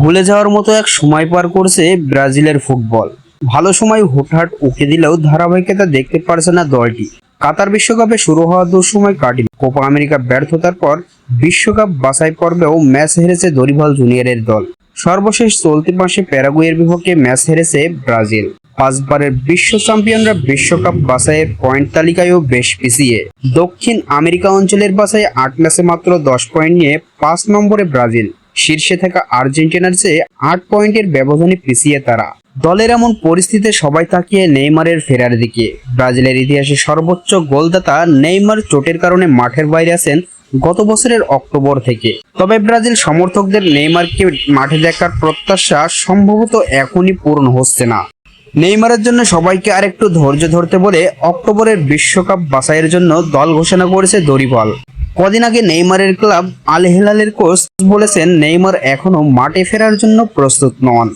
ভুলে যাওয়ার মতো এক সময় পার করছে ব্রাজিলের ফুটবল। ভালো সময় হুটহাট উকে দিলেও ধারাবাহিকতা দেখতে পারছে না দলটি। কাতার বিশ্বকাপে শুরু হওয়ার দুঃসময় কাটিল। কোপা আমেরিকা ব্যর্থতার পর বিশ্বকাপ বাছাই পর্বেও ম্যাচ হেরেছে দরিভাল জুনিয়রের দল। সর্বশেষ চলতি মাসে প্যারাগুয়ের বিপক্ষে ম্যাচ হেরেছে ব্রাজিল। পাঁচবারের বিশ্ব চ্যাম্পিয়নরা বিশ্বকাপ বাছাইয়ের পয়েন্ট তালিকায়ও বেশ পিছিয়ে। দক্ষিণ আমেরিকা অঞ্চলের বাছাই আট ম্যাচে মাত্র দশ পয়েন্ট নিয়ে পাঁচ নম্বরে ব্রাজিল। শীর্ষে থাকা আর্জেন্টিনার চেয়ে আট পয়েন্টের ব্যবধানে পিছিয়ে তারা। দলের এমন পরিস্থিতিতে সবাই তাকিয়ে নেইমারের ফেরার দিকে। ব্রাজিলের ইতিহাসে সর্বোচ্চ গোলদাতা নেইমার চোটের কারণে মাঠের বাইরে আছেন গত বছরের অক্টোবর থেকে। তবে ব্রাজিল সমর্থকদের নেইমারকে মাঠে দেখার প্রত্যাশা সম্ভবত এখনই পূরণ হচ্ছে না। নেইমারের জন্য সবাইকে আরেকটু ধৈর্য ধরতে বলে অক্টোবরের বিশ্বকাপ বাছাইয়ের জন্য দল ঘোষণা করেছে দরিবল। কদিন আগে নেইমারের ক্লাব আল হেলালের কোচ বলেছেন, নেইমার এখনও মাঠে ফেরার জন্য প্রস্তুত নন।